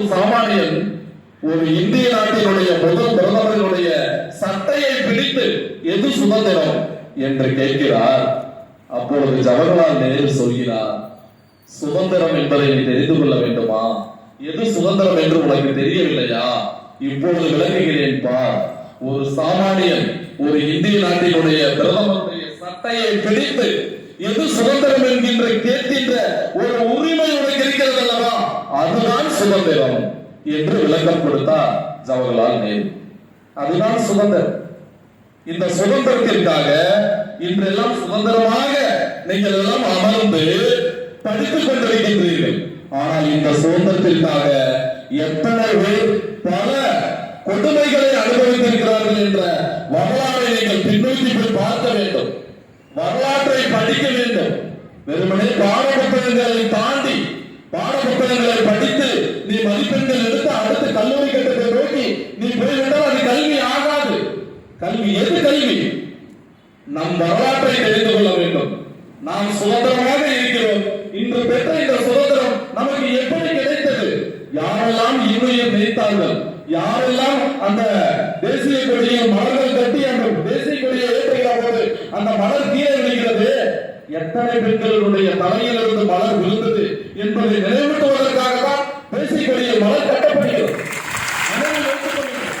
சாமானியன் ஒரு இந்திய நாட்டினுடைய முதல் பிரதமரினுடைய சட்டையை பிடித்து எது சுதந்திரம் என்று கேட்கிறார். அப்பொழுது ஜவஹர்லால் நேரு சொல்கிறார் சுதந்திரம் என்பதை நீ தெரிந்து கொள்ள வேண்டுமா? எது சுதந்திரம் என்று உனக்கு தெரியவில்லையா? இப்பொழுது விளங்குகிறேன் பார். ஒரு சாமானியன் ஒரு இந்திய நாட்டினுடைய பிரதமருடைய சட்டையை பிடித்து எது சுதந்திரம் என்கின்ற கேட்கின்ற ஒரு உரிமை உனக்கு இருக்கிறது அல்லவா அதுதான் சுதந்திரம் என்று விளக்கம் கொடுத்தார் ஜவஹர்லால் நேரு. அதுதான் சுதந்திரம். இந்த சுதந்திரத்திற்காக இன்றெல்லாம் சுதந்திரமாக நீங்கள் எல்லாம் அமர்ந்து படித்துக் கொண்டிருக்கின்றீர்கள். ஆனால் இந்த சுதந்திரத்திற்காக எத்தனை பேர் பல கொடுமைகளை அனுபவித்திருக்கிறார்கள் என்ற வரலாறை நீங்கள் பின்னோக்கி போய் பார்க்க வேண்டும். வரலாற்றை படிக்க வேண்டும். வெறுமனே பாட தாண்டி கல்லூரி கட்டத்தை நோக்கி நீ போய்விட்டால் அது கல்வி ஆகாது. கல்வி எது கல்வி? நம் வரலாற்றை தெரிந்து கொள்ள வேண்டும். நாம் சுதந்திரமாக இருக்கிறோம். இன்று பெற்ற இந்த சுதந்திரம் நமக்கு எப்படி கிடைத்தது? யாரெல்லாம் இன்னும் நினைத்தார்கள் யாரெல்லாம் அந்த தேசிய கொடியை மலர்கள் கட்டி அந்த தேசிய கொடியை ஏற்றுகிற போது அந்த மலர் கீழே விழுகிறது? எத்தனை பெண்களுடைய தலையிலிருந்து மலர் விழுந்தது என்பதை நினைவூட்டுவதற்காக தான் தேசிய கொடியை மலர் கட்டப்படுகிறது நினைவில் வைத்துக் கொள்ளுங்கள்.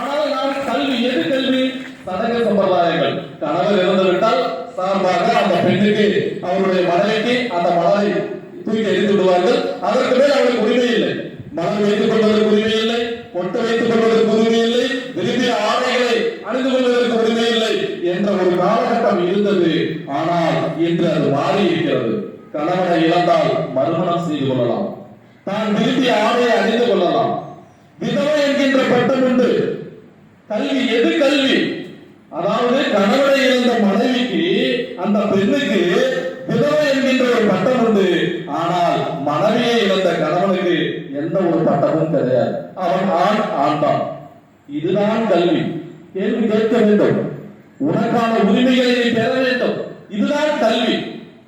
ஆனால் நாம் கல்வி எது கல்வி? சடங்கு சம்பிரதாயங்கள். கணவர் இறந்து விட்டால் சார்பாக அந்த பெண்ணுக்கு அவருடைய மனைவிக்கு அந்த மலரை தூக்கி எரிந்து விடுவார்கள். அதற்கு மேல் அவருக்கு உரிமை இல்லை. மலர் வைத்துக் கொள்வதற்கு உரிமை இல்லை. பொட்டு வைத்துக் கொள்வதற்கு உரிமை இல்லை. விரும்பிய ஆடைகளை அணிந்து கொள்வதற்கு உரிமை இல்லை என்ற ஒரு காலகட்டம் இருந்தது. ஆனால் இன்று அது மாறி இருக்கிறது கணவனை இழந்தால் மறுமணம் செய்து கொள்ளலாம். தான் விரும்பிய ஆடையை அணிந்து கொள்ளலாம். விதவை என்கின்ற பட்டம் உண்டு. கல்வி எது கல்வி. அதாவது கணவனை இழந்த மனைவிக்கு அந்த பெண்ணுக்கு விதவை என்கின்ற ஒரு பட்டம் உண்டு. ஆனால் மனைவியை இழந்த கணவனுக்கு எந்த ஒரு பட்டமும் கிடையாது. அவன் ஆண் ஆண்டான் இதுதான் கல்வி. கேள்வி கேட்க வேண்டும். உனக்கான உரிமைகளை நீ பெற வேண்டும். இதுதான் கல்வி.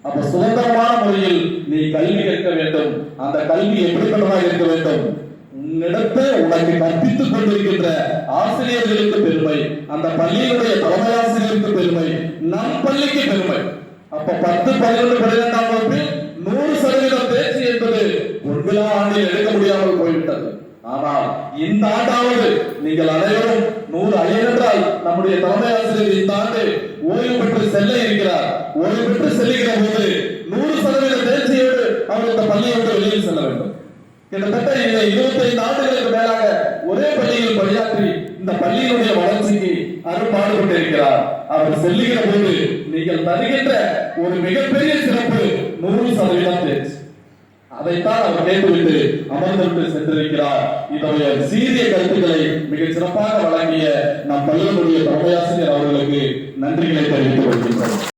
அப்ப சுதந்திரமான முறையில் நீ கல்வி கற்க வேண்டும். அந்த கல்வி எப்படிப்பட்டதாக இருக்க வேண்டும்? உன்னிடத்து உனக்கு கற்பித்துக் பெருமை. அந்த பள்ளியினுடைய தலைமை ஆசிரியருக்கு பெருமை. நம் பள்ளிக்கு பெருமை. அப்ப பத்து பதினொன்று பன்னிரெண்டாம் வகுப்பு நூறு சதவீதம் தேர்ச்சி என்பது ஒன்றிலா ஆண்டில் எடுக்க முடியாமல் போய்விட்டது. ஆனால் இந்த ஆண்டாவது நீங்கள் அனைவரும் நூறு அடையென்றால் நம்முடைய தலைமை ஆசிரியர் இந்த ஆண்டு ஓய்வு பெற்று செல்ல இருக்கிறார். ஓய்வு பெற்று செல்லுகிற போது நூறு சதவீத தேர்ச்சியோடு அவர் இந்த பள்ளியை விட்டு வெளியில் செல்ல வேண்டும். கிட்டத்தட்ட இந்த இருபத்தி ஐந்து ஆண்டுகளுக்கு மேலாக ஒரே பள்ளியில் பணியாற்றி இந்த பள்ளியினுடைய வளர்ச்சிக்கு அரும்பாடுபட்டிருக்கிறார் அவர் செல்லுகிற போது நீங்கள் தருகின்ற ஒரு மிகப்பெரிய சிறப்பு நூறு சதவீதம் தேர்ச்சி அதைத்தான் அவர் கேட்டுவிட்டு அமர்ந்துவிட்டு சென்றிருக்கிறார். இதனுடைய சீரிய கருத்துக்களை மிக சிறப்பாக வழங்கிய நம் பள்ளியினுடைய பிரபயாசிரியர் அவர்களுக்கு நன்றிகளை தெரிவித்துக் கொள்கின்றோம்.